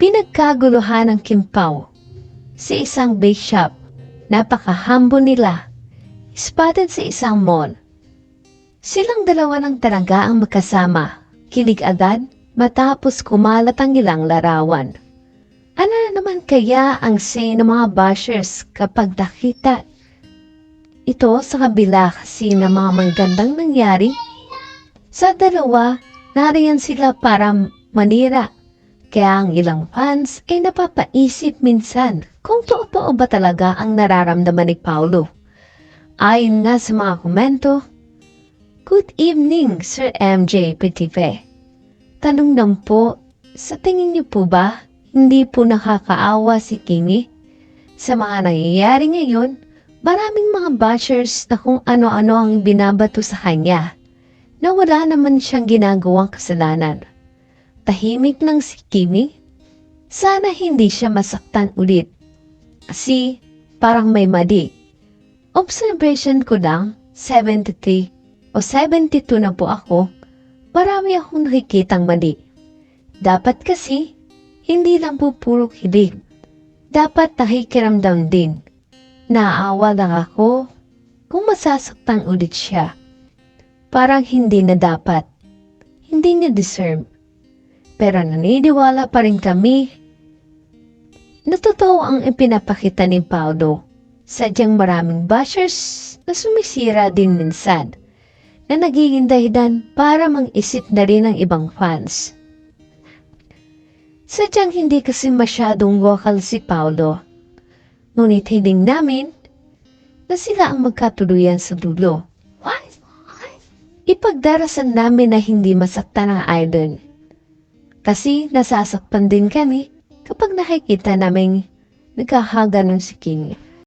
Pinagkaguluhan ng Kimpaw sa isang bake shop. Napaka-humble nila. Spotted sa isang mall. Silang dalawa ng talaga ang magkasama. Kilig agad matapos kumalat ang ilang larawan. Ano na naman kaya ang say ng mga bashers kapag nakita ito sa kabila kasi ng mga magandang nangyari? Sa dalawa, nariyan sila para manira. Kaya ang ilang fans ay napapaisip minsan kung totoo ba talaga ang nararamdaman ni Paulo. Ayon nga sa mga komento, Good evening, Sir MJ Petife. Tanong lang po, sa tingin niyo po ba hindi po nakakaawa si Kingi? Sa mga nangyayari ngayon, maraming mga bashers na kung ano-ano ang binabato sa kanya na wala naman siyang ginagawang kasalanan. Tahimik lang si Kimi. Sana hindi siya masaktan ulit. Kasi parang may mali. Observation ko lang, 73 o 72 na po ako, marami akong nakikitang mali. Dapat kasi, hindi lang po puro kilig. Dapat nakikiramdam din. Naawa lang ako kung masasaktan ulit siya. Parang hindi na dapat. Hindi niya deserve. Pero naniniwala pa rin kami na ang ipinapakita ni Paulo. Sadyang maraming bashers na sumisira din minsan na nagiging dahilan para mang-isip na rin ng ibang fans. Sadyang hindi kasi masyadong vocal si Paulo. Ngunit hiling namin na sila ang magkatuluyan sa dulo. Ipagdarasan namin na hindi masaktan ang idol. Kasi nasasaktan din kami kapag nakikita namin nagkakaganon si King.